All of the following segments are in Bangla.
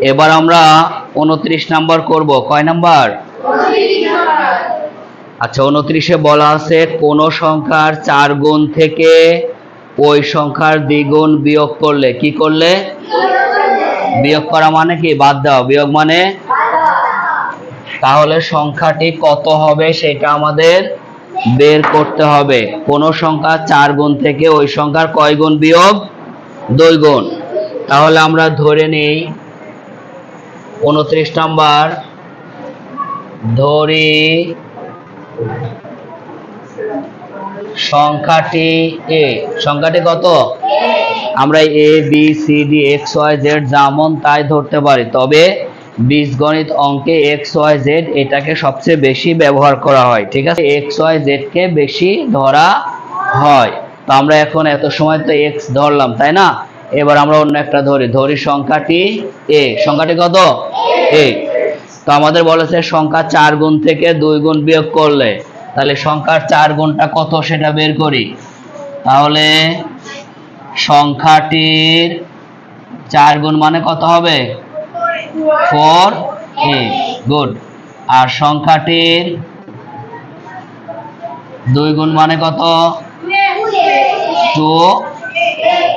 এবার আমরা উনত্রিশ নাম্বার করব। কয় নাম্বার? আচ্ছা উনত্রিশে বলা আছে, কোন সংখ্যার চার গুণ থেকে ওই সংখ্যার দ্বিগুণ বিয়োগ করলে কি করলে? বিয়োগ করা মানে কি? বাদ দেওয়া বিয়োগ মানে? তাহলে সংখ্যাটি কত হবে সেটা আমাদের বের করতে হবে। কোন সংখ্যা চার গুণ থেকে ওই সংখ্যার কয় গুণ বিয়োগ? দুই গুণ। তাহলে আমরা ধরে নিই উনত্রিশ নাম্বার। ধরি। সংখ্যাটি এ সংখ্যাটি কত? আমরা A B C D X Y Z যেমন তাই ধরতে পারি। তবে বীজগণিত অঙ্কে এক্স ওয়াই জেড এটাকে সবচেয়ে বেশি ব্যবহার করা হয়, ঠিক আছে? এক্স ওয়াই জেড কে বেশি ধরা হয়। তো আমরা এখন এত সময় তো এক্স ধরলাম, তাই না? এবার আমরা অন্য একটা ধরি। ধরি সংখ্যাটি এ। সংখ্যাটি কত? এ। তো আমাদের বলেছে সংখ্যা চার গুণ থেকে দুই গুণ বিয়োগ করলে। তাহলে সংখ্যার চার গুণটা কত সেটা বের করি। তাহলে সংখ্যাটির চার গুণ মানে কত হবে? ফোর। এ। গুড। আর সংখ্যাটির দুই গুণ মানে কত? টু।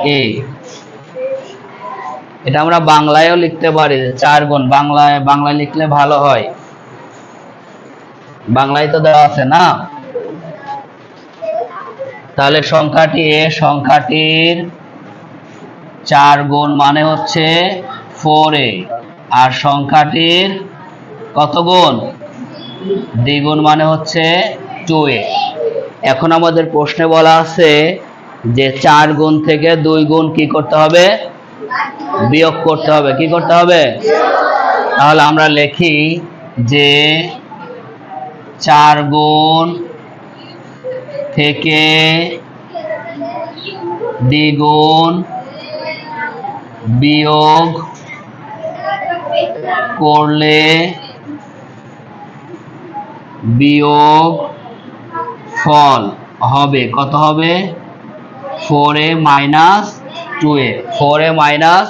এ। এটা আমরা বাংলায়ও লিখতে পারি চার গুণ। বাংলায় বাংলায় লিখলে ভালো হয়। বাংলায় তো দেওয়া আছে না? তাহলে সংখ্যাটি এ, সংখ্যাটির চার গুণ মানে হচ্ছে ফোর এ আর সংখ্যাটির কত গুণ? দ্বিগুণ মানে হচ্ছে টু এ এখন আমাদের প্রশ্নে বলা আছে যে চার গুণ থেকে দুই গুণ কি করতে হবে? বিয়োগ করতে হবে। কি করতে হবে? তাহলে আমরা লিখি যে চার গুণ থেকে দ্বিগুণ বিয়োগ করলে বিয়োগ ফল হবে। কত হবে? Four minus two A four A minus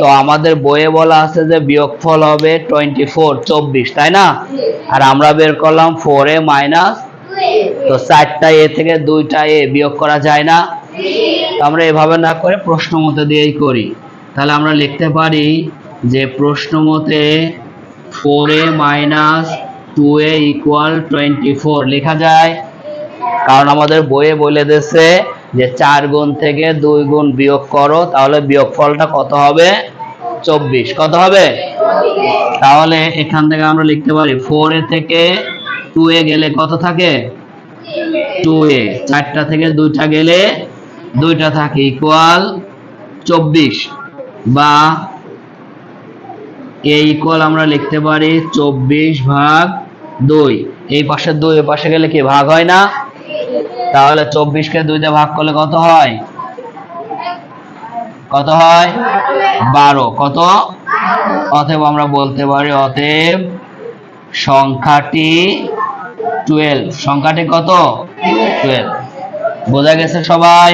তো আমাদের বইয়ে বলা আছে যে বিয়োগফল হবে টোয়েন্টি ফোর চব্বিশ, তাই না? আর আমরা বের করলাম ফোর এ মাইনাস তো চারটা এ থেকে দুইটা এ বিয়োগ করা যায় না? তো আমরা এভাবে না করে প্রশ্ন মতে দিয়েই করি। তাহলে আমরা লিখতে পারি যে প্রশ্ন মতে four A minus two A equal twenty four লেখা যায়? কারণ আমাদের বইয়ে বলে দিয়েছে যে চার গুণ থেকে দুই গুণ বিয়োগ করো, তাহলে বিয়োগ ফলটা কত হবে? চব্বিশ। কত হবে? তাহলে এখান থেকে আমরা লিখতে পারি ফোর এ থেকে টু এ গেলে কত থাকে? Two A. চারটা থেকে দুইটা গেলে দুইটা থাকে ইকুয়াল চব্বিশ। বা এ ইকুয়াল আমরা লিখতে পারি চব্বিশ ভাগ দুই। এই পাশে দুই, এ পাশে গেলে কি? ভাগ হয় না? তাহলে চব্বিশ কে দুইতে ভাগ করলে কত হয়? কত হয়? বারো। কত? অতএব আমরা বলতে পারি অতএব সংখ্যাটি টুয়েলভ সংখ্যাটি কত? টুয়েলভ বোঝা গেছে সবাই?